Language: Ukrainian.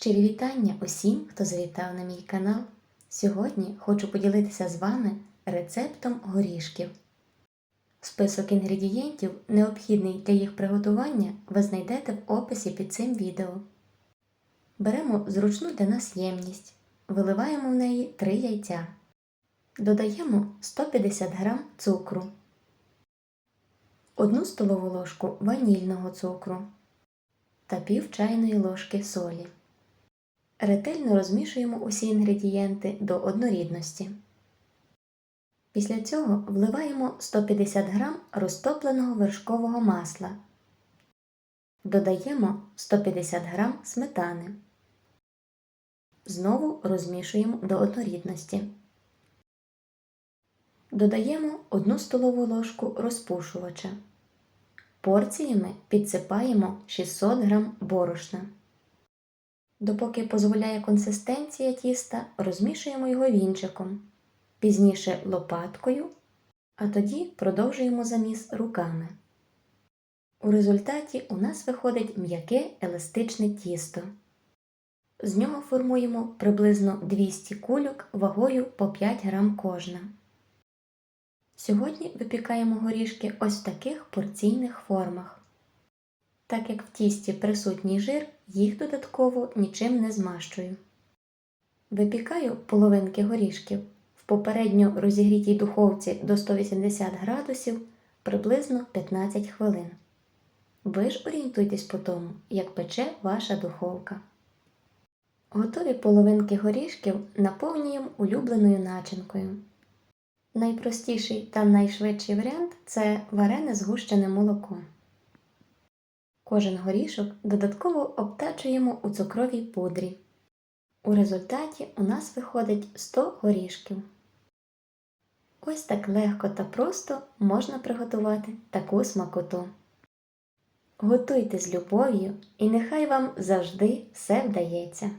Щирі вітання усім, хто завітав на мій канал. Сьогодні хочу поділитися з вами рецептом горішків. Список інгредієнтів, необхідний для їх приготування, ви знайдете в описі під цим відео. Беремо зручну для нас ємність, виливаємо в неї 3 яйця. Додаємо 150 г цукру, 1 столову ложку ванільного цукру та пів чайної ложки солі. Ретельно розмішуємо усі інгредієнти до однорідності. Після цього вливаємо 150 г розтопленого вершкового масла. Додаємо 150 г сметани. Знову розмішуємо до однорідності. Додаємо 1 столову ложку розпушувача. Порціями підсипаємо 600 г борошна. Допоки дозволяє консистенція тіста, розмішуємо його вінчиком, пізніше лопаткою, а тоді продовжуємо заміс руками. У результаті у нас виходить м'яке еластичне тісто. З нього формуємо приблизно 200 кульок вагою по 5 грам кожна. Сьогодні випікаємо горішки ось в таких порційних формах. Так як в тісті присутній жир, їх додатково нічим не змащую. Випікаю половинки горішків в попередньо розігрітій духовці до 180 градусів приблизно 15 хвилин. Ви ж орієнтуйтесь по тому, як пече ваша духовка. Готові половинки горішків наповнюємо улюбленою начинкою. Найпростіший та найшвидший варіант це варене згущене молоко. Кожен горішок додатково обтачуємо у цукровій пудрі. У результаті у нас виходить 100 горішків. Ось так легко та просто можна приготувати таку смакоту. Готуйте з любов'ю і нехай вам завжди все вдається.